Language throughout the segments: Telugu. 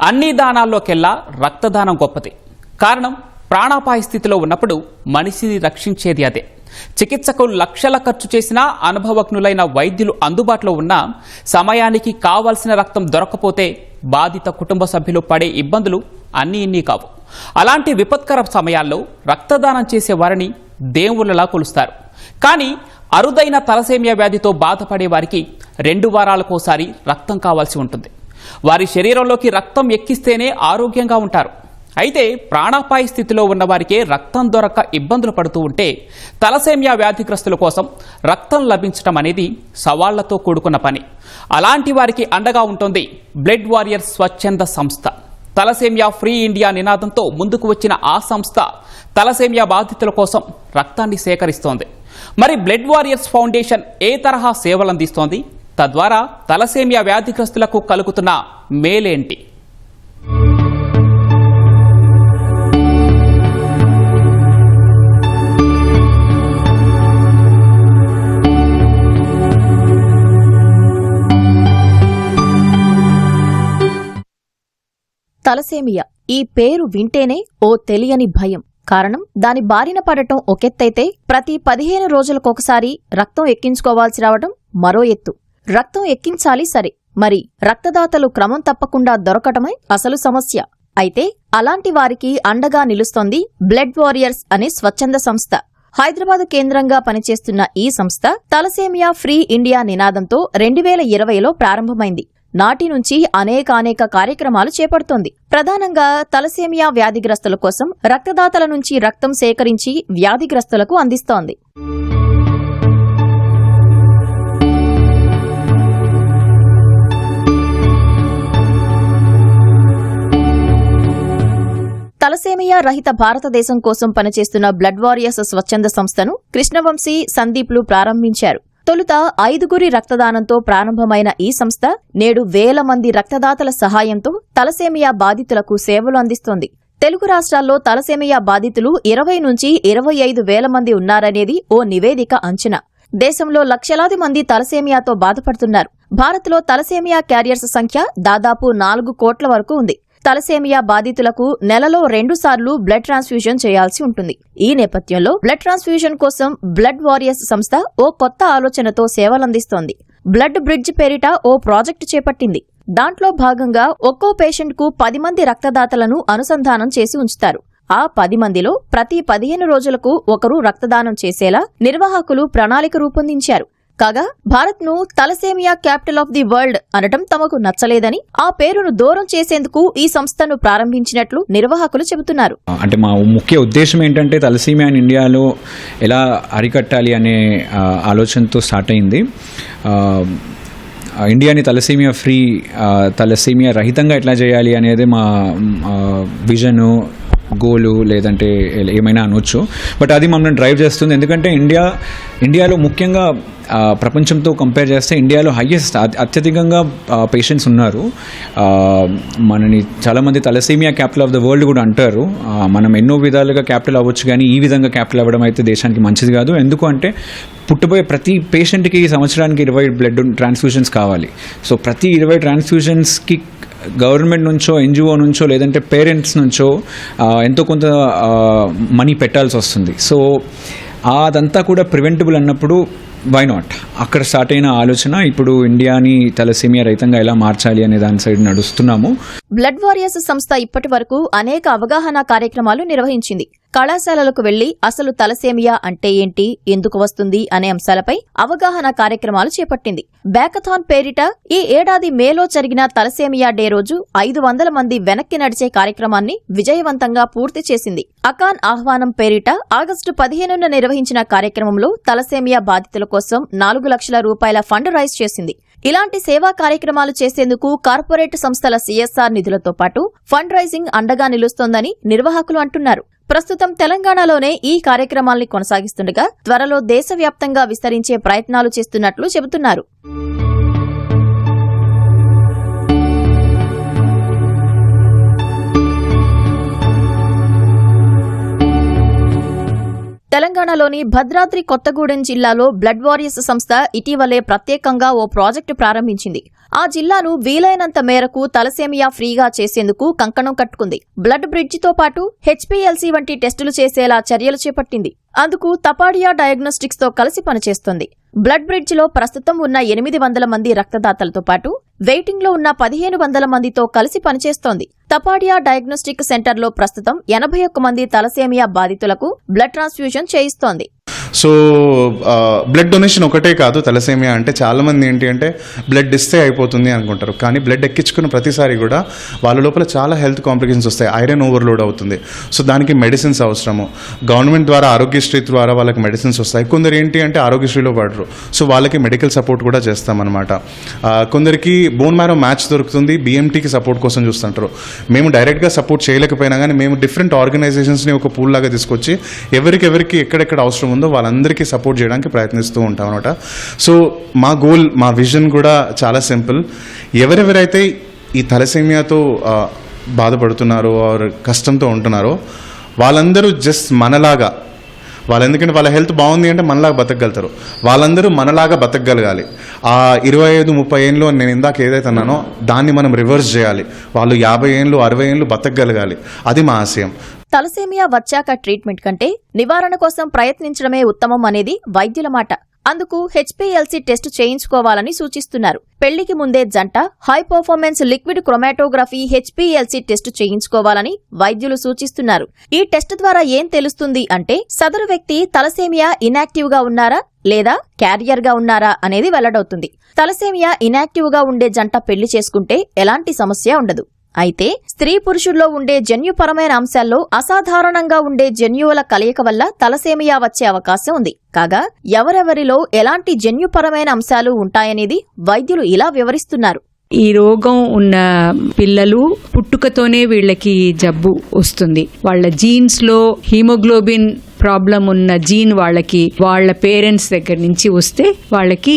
అన్ని దానాల్లోకెల్లా రక్తదానం గొప్పది. కారణం ప్రాణాపాయ స్థితిలో ఉన్నప్పుడు మనిషిని రక్షించేది అదే. చికిత్సకు లక్షల ఖర్చు చేసినా అనుభవజ్ఞులైన వైద్యులు అందుబాటులో ఉన్నా సమయానికి కావలసిన రక్తం దొరకపోతే బాధిత కుటుంబ సభ్యులు పడే ఇబ్బందులు అన్నీ ఇన్ని కావు. అలాంటి విపత్కర సమయాల్లో రక్తదానం చేసే వారిని దేవుళ్ళలా కొలుస్తారు. కానీ అరుదైన తలసేమియా వ్యాధితో బాధపడే వారికి రెండు వారాలకోసారి రక్తం కావాల్సి ఉంటుంది. వారి శరీరంలోకి రక్తం ఎక్కిస్తేనే ఆరోగ్యంగా ఉంటారు. అయితే ప్రాణాపాయ స్థితిలో ఉన్నవారికే రక్తం దొరక్క ఇబ్బందులు పడుతూ ఉంటే తలసేమియా వ్యాధిగ్రస్తుల కోసం రక్తం లభించడం అనేది సవాళ్ళతో కూడుకున్న పని. అలాంటి వారికి అండగా ఉంటుంది బ్లడ్ వారియర్ స్వచ్ఛంద సంస్థ. తలసేమియా ఫ్రీ ఇండియా నినాదంతో ముందుకు వచ్చిన ఆ సంస్థ తలసేమియా బాధితుల కోసం రక్తాన్ని సేకరిస్తోంది. మరి బ్లడ్ వారియర్స్ ఫౌండేషన్ ఏ తరహా సేవలు అందిస్తోంది? తద్వారా తలసేమియా వ్యాధిగ్రస్తులకు కలుగుతున్న మేలేంటి? తలసేమియా ఈ పేరు వింటేనే ఓ తెలియని భయం. కారణం దాని బారిన పడటం ఒకెత్తైతే ప్రతి పదిహేను రోజులకొకసారి రక్తం ఎక్కించుకోవాల్సి రావడం మరో ఎత్తు. రక్తం ఎక్కించాలి సరే. మరి రక్తదాతలు క్రమం తప్పకుండా దొరకటమే అసలు సమస్య. అయితే అలాంటి వారికి అండగా నిలుస్తోంది బ్లడ్ వారియర్స్ అనే స్వచ్ఛంద సంస్థ. హైదరాబాద్ కేంద్రంగా పనిచేస్తున్న ఈ సంస్థ తలసేమియా ఫ్రీ ఇండియా నినాదంతో రెండు వేల ఇరవైలో ప్రారంభమైంది. నాటి నుంచి అనేకానేక కార్యక్రమాలు చేపడుతోంది. ప్రధానంగా తలసేమియా వ్యాధిగ్రస్తుల కోసం రక్తదాతల నుంచి రక్తం సేకరించి వ్యాధిగ్రస్తులకు అందిస్తోంది. తలసేమియా రహిత భారతదేశం కోసం పనిచేస్తున్న బ్లడ్ వారియర్స్ స్వచ్ఛంద సంస్థను కృష్ణవంశీ సందీప్లు ప్రారంభించారు. తొలుత ఐదుగురి రక్తదానంతో ప్రారంభమైన ఈ సంస్థ నేడు వేల మంది రక్తదాతల సహాయంతో తలసేమియా బాధితులకు సేవలు అందిస్తోంది. తెలుగు రాష్ట్రాల్లో తలసేమియా బాధితులు ఇరవై నుంచి ఇరవై ఐదు వేల మంది ఉన్నారనేది ఓ నివేదిక అంచనా. దేశంలో లక్షలాది మంది తలసేమియాతో బాధపడుతున్నారు. భారత్లో తలసేమియా క్యారియర్స్ సంఖ్య దాదాపు నాలుగు కోట్ల వరకు ఉంది. తలసేమియా బాధితులకు నెలలో రెండు సార్లు బ్లడ్ ట్రాన్స్ఫ్యూజన్ చేయాల్సి ఉంటుంది. ఈ నేపథ్యంలో బ్లడ్ ట్రాన్స్ఫ్యూజన్ కోసం బ్లడ్ వారియర్స్ సంస్థ ఓ కొత్త ఆలోచనతో సేవలందిస్తోంది. బ్లడ్ బ్రిడ్జ్ పేరిట ఓ ప్రాజెక్టు చేపట్టింది. దాంట్లో భాగంగా ఒక్కో పేషెంట్కు పది మంది రక్తదాతలను అనుసంధానం చేసి ఉంచుతారు. ఆ పది మందిలో ప్రతి పదిహేను రోజులకు ఒకరు రక్తదానం చేసేలా నిర్వాహకులు ప్రణాళిక రూపొందించారు. కాగా భారత్ను thalassemia capital of the world అనటం తమకు నచ్చలేదని ఆ పేరును దూరం చేసేందుకు ఈ సంస్థను ప్రారంభించినట్లు నిర్వాహకులు చెబుతున్నారు. అంటే మా ముఖ్య ఉద్దేశం ఏంటంటే తలసేమియా ఇండియాలో ఎలా అరికట్టాలి అనే ఆలోచనతో స్టార్ట్ అయింది. ఇండియాని తలసీమియా ఫ్రీ తలసేమియా తలసీమియా రహితంగా ఎట్లా చేయాలి అనేది మా విజను గోలు లేదంటే ఏమైనా అనొచ్చు. బట్ అది మమ్మల్ని డ్రైవ్ చేస్తుంది. ఎందుకంటే ఇండియా ఇండియాలో ముఖ్యంగా ప్రపంచంతో కంపేర్ చేస్తే ఇండియాలో హయ్యెస్ట్ అత్యధికంగా పేషెంట్స్ ఉన్నారు. మనని చాలామంది thalassemia capital of the world కూడా అంటారు. మనం ఎన్నో విధాలుగా క్యాపిటల్ అవ్వచ్చు కానీ ఈ విధంగా క్యాపిటల్ అవ్వడం అయితే దేశానికి మంచిది కాదు. ఎందుకు అంటే పుట్టబోయే ప్రతి పేషెంట్కి సంవత్సరానికి ఇరవై బ్లడ్ ట్రాన్స్ఫ్యూషన్స్ కావాలి. సో ప్రతి ఇరవై ట్రాన్స్ఫ్యూషన్స్కి గవర్నమెంట్ నుంచో ఎన్జిఓ నుంచో లేదంటే పేరెంట్స్ నుంచో ఎంతో కొంత మనీ పెట్టాల్సి వస్తుంది. సో అదంతా కూడా ప్రివెంటబుల్ అన్నప్పుడు వై నాట్ అక్కడ స్టార్ట్ అయిన ఆలోచన ఇప్పుడు ఇండియాని తలసీమియా రహితంగా ఎలా మార్చాలి అనే దాని సైడ్ నడుస్తున్నాము. బ్లడ్ వారియర్స్ సంస్థ ఇప్పటి వరకు అనేక అవగాహన కార్యక్రమాలు నిర్వహించింది. కళాశాలలకు వెళ్ళి అసలు తలసేమియా అంటే ఏంటి ఎందుకు వస్తుంది అనే అంశాలపై అవగాహన కార్యక్రమాలు చేపట్టింది. బ్యాకథాన్ పేరిట ఈ ఏడాది మేలో జరిగిన తలసేమియా డే రోజు ఐదు వందల మంది వెనక్కి నడిచే కార్యక్రమాన్ని విజయవంతంగా పూర్తి చేసింది. అకాన్ ఆహ్వానం పేరిట ఆగస్టు పదిహేనున నిర్వహించిన కార్యక్రమంలో తలసేమియా బాధితుల కోసం నాలుగు లక్షల రూపాయల ఫండ్ రైజ్ చేసింది. ఇలాంటి సేవా కార్యక్రమాలు చేసేందుకు కార్పొరేట్ సంస్థల సీఎస్ఆర్ నిధులతో పాటు ఫండ్ రైజింగ్ అండగా నిలుస్తోందని నిర్వాహకులు అంటున్నారు. ప్రస్తుతం తెలంగాణలోనే ఈ కార్యక్రమాల్ని కొనసాగిస్తుండగా త్వరలో దేశవ్యాప్తంగా విస్తరించే ప్రయత్నాలు చేస్తున్నట్లు చెబుతున్నారు. తెలంగాణలోని భద్రాద్రి కొత్తగూడెం జిల్లాలో బ్లడ్ వారియర్స్ సంస్థ ఇటీవలే ప్రత్యేకంగా ఓ ప్రాజెక్టు ప్రారంభించింది. ఆ జిల్లాను వీలైనంత మేరకు తలసేమియా ఫ్రీగా చేసేందుకు కంకణం కట్టుకుంది. బ్లడ్ బ్రిడ్జితో పాటు హెచ్పీఎల్సీ వంటి టెస్టులు చేసేలా చర్యలు చేపట్టింది. అందుకు తపాడియా డయాగ్నోస్టిక్స్తో కలిసి పనిచేస్తోంది. బ్లడ్ బ్రిడ్జ్లో ప్రస్తుతం ఉన్న ఎనిమిది వందల మంది రక్తదాతలతో పాటు వెయిటింగ్లో ఉన్న పదిహేను వందల మందితో కలిసి పనిచేస్తోంది. తపాడియా డయాగ్నోస్టిక్ సెంటర్లో ప్రస్తుతం ఎనభై ఒక్క మంది తలసేమియా బాధితులకు బ్లడ్ ట్రాన్స్ఫ్యూజన్ చేయిస్తోంది. సో బ్లడ్ డొనేషన్ ఒకటే కాదు తలసేమియా అంటే చాలామంది ఏంటి అంటే బ్లడ్ ఇస్తే అయిపోతుంది అనుకుంటారు. కానీ బ్లడ్ ఎక్కించుకున్న ప్రతిసారి కూడా వాళ్ళ లోపల చాలా హెల్త్ కాంప్లికేషన్స్ వస్తాయి. ఐరన్ ఓవర్లోడ్ అవుతుంది. సో దానికి మెడిసిన్స్ అవసరము. గవర్నమెంట్ ద్వారా ఆరోగ్యశ్రీ ద్వారా వాళ్ళకి మెడిసిన్స్ వస్తాయి. కొందరు ఏంటి అంటే ఆరోగ్యశ్రీలో పడరు సో వాళ్ళకి మెడికల్ సపోర్ట్ కూడా చేస్తామన్నమాట. కొందరికి బోన్ మ్యారో మ్యాచ్ దొరుకుతుంది. బిఎంటీకి సపోర్ట్ కోసం చూస్తుంటారు. మేము డైరెక్ట్గా సపోర్ట్ చేయలేకపోయినా కానీ మేము డిఫరెంట్ ఆర్గనైజేషన్స్ని ఒక పూల్ లాగా తీసుకొచ్చి ఎవరికి ఎవరికి ఎక్కడెక్కడ అవసరం ఉందో వాళ్ళందరికీ సపోర్ట్ చేయడానికి ప్రయత్నిస్తూ ఉంటాం అనమాట సో మా గోల్ మా విజన్ కూడా చాలా సింపుల్ ఎవరెవరైతే ఈ తలసేమియాతో బాధపడుతున్నారో ఆర్ కష్టంతో ఉంటున్నారో వాళ్ళందరూ జస్ట్ మనలాగా వాళ్ళు ఎందుకంటే వాళ్ళ హెల్త్ బాగుంది అంటే మనలాగా బతకగలుగుతారు. వాళ్ళందరూ మనలాగా బతకగలగాలి. ఆ ఇరవై ఐదు ముప్పై ఏళ్ళు నేను ఇందాక ఏదైతే అన్నానో దాన్ని మనం రివర్స్ చేయాలి. వాళ్ళు యాభై ఏళ్ళు అరవై ఏళ్ళు బతకగలగాలి. అది మా ఆశయం. తలసేమియా వచ్చాక ట్రీట్మెంట్ కంటే నివారణ కోసం ప్రయత్నించడమే ఉత్తమం అనేది వైద్యుల మాట. అందుకు హెచ్పీఎల్సీ టెస్ట్ చేయించుకోవాలని సూచిస్తున్నారు. పెళ్ళికి ముందే జంట high performance liquid chromatography HPLC test చేయించుకోవాలని వైద్యులు సూచిస్తున్నారు. ఈ టెస్ట్ ద్వారా ఏం తెలుస్తుంది అంటే సదరు వ్యక్తి తలసేమియా ఇనాక్టివ్గా ఉన్నారా లేదా క్యారియర్గా ఉన్నారా అనేది వెల్లడవుతుంది. తలసేమియా ఇనాక్టివ్గా ఉండే జంట పెళ్ళి చేసుకుంటే ఎలాంటి సమస్య ఉండదు. అయితే స్త్రీ పురుషుల్లో ఉండే జన్యుపరమైన అంశాల్లో అసాధారణంగా ఉండే జన్యువుల కలయిక వల్ల తలసేమియా వచ్చే అవకాశం ఉంది. కాగా ఎవరెవరిలో ఎలాంటి జన్యుపరమైన అంశాలు ఉంటాయనేది వైద్యులు ఇలా వివరిస్తున్నారు. ఈ రోగం ఉన్న పిల్లలు పుట్టుకతోనే వీళ్ళకి జబ్బు వస్తుంది. వాళ్ళ జీన్స్లో హీమోగ్లోబిన్ ప్రాబ్లం ఉన్న జీన్ వాళ్ళకి వాళ్ళ పేరెంట్స్ దగ్గర నుంచి వస్తే వాళ్ళకి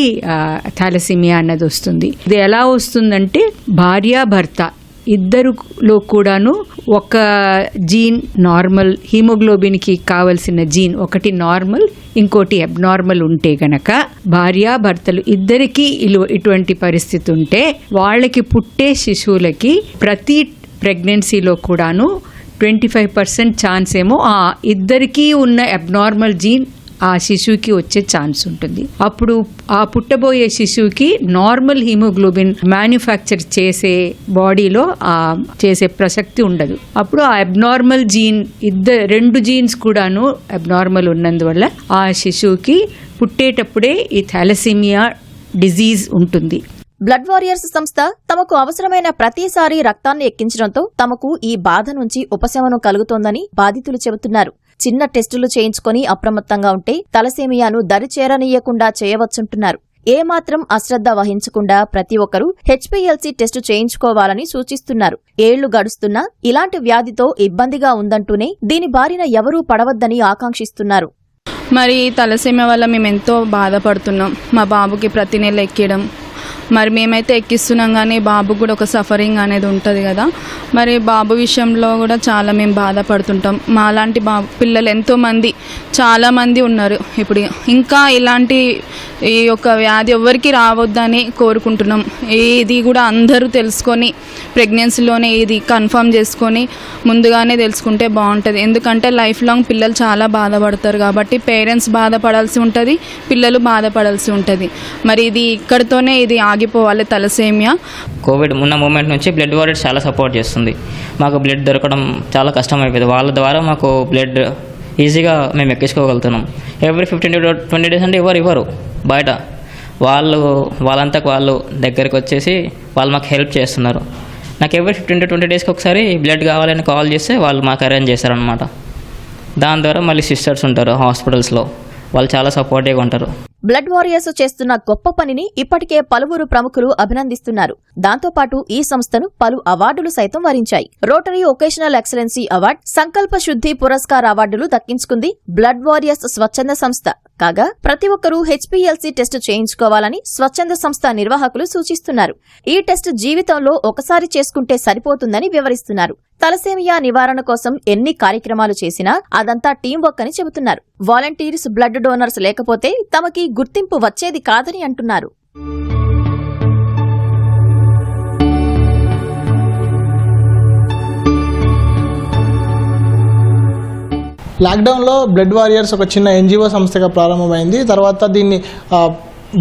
థాలసిమియా అన్నది వస్తుంది. ఇది ఎలా వస్తుందంటే భార్య భర్త ఇద్దరులో కూడాను ఒక జీన్ నార్మల్ హీమోగ్లోబిన్కి కావలసిన జీన్ ఒకటి నార్మల్ ఇంకోటి అబ్నార్మల్ ఉంటే గనక భార్య భర్తలు ఇద్దరికీ ఇలు- ఇటువంటి పరిస్థితి ఉంటే వాళ్ళకి పుట్టే శిశువులకి ప్రతి ప్రెగ్నెన్సీలో కూడాను ట్వంటీ ఫైవ్ పర్సెంట్ ఛాన్స్ ఏమో ఆ ఇద్దరికీ ఉన్న అబ్నార్మల్ జీన్ ఆ శిశువుకి వచ్చే ఛాన్స్ ఉంటుంది. అప్పుడు ఆ పుట్టబోయే శిశువుకి నార్మల్ హీమోగ్లోబిన్ మ్యానుఫ్యాక్చర్ చేసే బాడీలో ఆ చేసే ప్రసక్తి ఉండదు. అప్పుడు ఆ అబ్నార్మల్ జీన్ ఇద్దరు రెండు జీన్స్ కూడాను అబ్నార్మల్ ఉన్నందువల్ల ఆ శిశువుకి పుట్టేటప్పుడే ఈ థాలసీమియా డిజీజ్ ఉంటుంది. బ్లడ్ వారియర్స్ సంస్థ తమకు అవసరమైన ప్రతిసారి రక్తాన్ని ఎక్కించడంతో తమకు ఈ బాధ నుంచి ఉపశమనం కలుగుతోందని బాధితులు చెబుతున్నారు. చిన్న టెస్టులు చేయించుకొని అప్రమత్తంగా ఉంటే తలసేమియాను దరిచేరనీయకుండా చేయవచ్చుంటున్నారు. ఏమాత్రం అశ్రద్ధ వహించకుండా ప్రతి ఒక్కరూ హెచ్పీఎల్సీ టెస్టు చేయించుకోవాలని సూచిస్తున్నారు. ఏళ్ళు గడుస్తున్నా ఇలాంటి వ్యాధితో ఇబ్బందిగా ఉందంటూనే దీని బారిన ఎవరూ పడవద్దని ఆకాంక్షిస్తున్నారు. మరి తలసీమ వల్ల మేము ఎంతో బాధపడుతున్నాం. మా బాబుకి ప్రతి నెల ఎక్కడం మరి మేమైతే ఎక్కిస్తున్నాం కానీ బాబు కూడా ఒక సఫరింగ్ అనేది ఉంటుంది కదా. మరి బాబు విషయంలో కూడా చాలా మేము బాధపడుతుంటాం. మా లాంటి బా పిల్లలు ఎంతోమంది చాలామంది ఉన్నారు. ఇప్పుడు ఇంకా ఇలాంటి ఈ యొక్క వ్యాధి ఎవరికి రావద్దని కోరుకుంటున్నాం. ఇది కూడా అందరూ తెలుసుకొని ప్రెగ్నెన్సీలోనే ఇది కన్ఫర్మ్ చేసుకొని ముందుగానే తెలుసుకుంటే బాగుంటుంది. ఎందుకంటే లైఫ్ లాంగ్ పిల్లలు చాలా బాధపడతారు కాబట్టి పేరెంట్స్ బాధపడాల్సి ఉంటుంది పిల్లలు బాధపడాల్సి ఉంటుంది. మరి ఇది ఇక్కడితోనే ఇది తగ్గిపోవాలి తలసేమియా? కోవిడ్ ఉన్న మూమెంట్ నుంచి బ్లడ్ వాలెట్ చాలా సపోర్ట్ చేస్తుంది. మాకు బ్లడ్ దొరకడం చాలా కష్టం అయిపోయింది వాళ్ళ ద్వారా మాకు బ్లడ్ ఈజీగా మేము ఎక్కించుకోగలుగుతున్నాం. ఎవ్రీ ఫిఫ్టీన్ ట్వంటీ డేస్ అంటే ఎవరు ఇవ్వరు బయట. వాళ్ళు వాళ్ళంతకు వాళ్ళు దగ్గరికి వచ్చేసి వాళ్ళు మాకు హెల్ప్ చేస్తున్నారు. నాకు ఎవ్రీ ఫిఫ్టీన్ టు ట్వంటీ డేస్కి ఒకసారి బ్లడ్ కావాలని కాల్ చేస్తే వాళ్ళు మాకు అరేంజ్ చేస్తారనమాట దాని ద్వారా మళ్ళీ సిస్టర్స్ ఉంటారు హాస్పిటల్స్లో. వాళ్ళు చాలా సపోర్టివ్గా ఉంటారు. బ్లడ్ వారియర్స్ చేస్తున్న గొప్ప పనిని ఇప్పటికే పలువురు ప్రముఖులు అభినందిస్తున్నారు. దాంతోపాటు ఈ సంస్థను పలు అవార్డులు సైతం వరించాయి. Rotary vocational excellency award Sankalp Shuddhi Puraskar అవార్డులు దక్కించుకుంది బ్లడ్ వారియర్స్ స్వచ్ఛంద సంస్థ. కాగా ప్రతి ఒక్కరూ హెచ్పీఎల్సీ టెస్ట్ చేయించుకోవాలని స్వచ్ఛంద సంస్థ నిర్వాహకులు సూచిస్తున్నారు. ఈ టెస్ట్ జీవితంలో ఒకసారి చేసుకుంటే సరిపోతుందని వివరిస్తున్నారు. తలసేమియా నివారణ కోసం ఎన్ని కార్యక్రమాలు చేసినా అదంతా టీం వర్క్ అని చెబుతున్నారు. వాలంటీర్స్ బ్లడ్ డోనర్స్ లేకపోతే తమకి గుర్తింపు వచ్చేది కాదని అంటున్నారు. లాక్డౌన్లో బ్లడ్ వారియర్స్ ఒక చిన్న ఎన్జిఓ సంస్థగా ప్రారంభమైంది. తర్వాత దీన్ని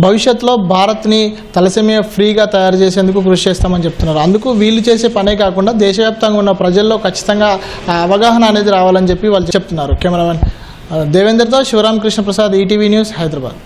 భవిష్యత్తులో భారత్ని తలసేమియా ఫ్రీగా తయారు చేసేందుకు కృషి చేస్తామని చెప్తున్నారు. అందుకు వీళ్ళు చేసే పనే కాకుండా దేశవ్యాప్తంగా ఉన్న ప్రజల్లో ఖచ్చితంగా అవగాహన అనేది రావాలని చెప్పి వాళ్ళు చెప్తున్నారు. కెమెరామెన్ దేవేందర్తో శివరామ్ కృష్ణ ప్రసాద్ ఈటీవీ న్యూస్ హైదరాబాద్.